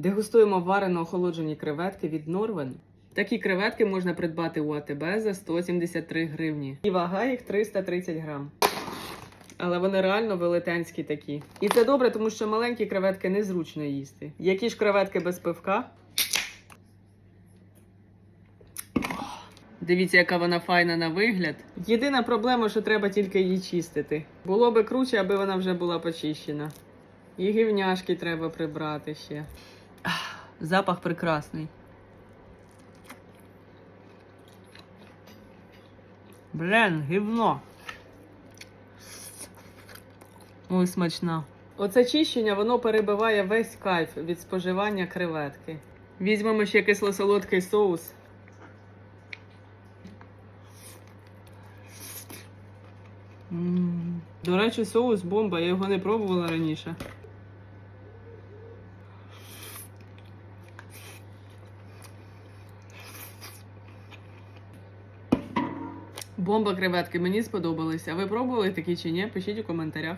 Дегустуємо варено охолоджені креветки від Норвен. Такі креветки можна придбати у АТБ за 173 гривні. І вага їх 330 грам. Але вони реально велетенські такі. І це добре, тому що маленькі креветки незручно їсти. Які ж креветки без пивка? Дивіться, яка вона файна на вигляд. Єдина проблема, що треба тільки її чистити. Було би круче, аби вона вже була почищена. І гівняшки треба прибрати ще. Ах, Запах прекрасний. Блін, гівно. Ой, смачна. Оце чищення, воно перебиває весь кайф від споживання креветки. Візьмемо ще кисло-солодкий соус. М. До речі, соус бомба, я його не пробувала раніше. Бомба креветки мені сподобалися. Ви пробували такі чи ні? Пишіть у коментарях.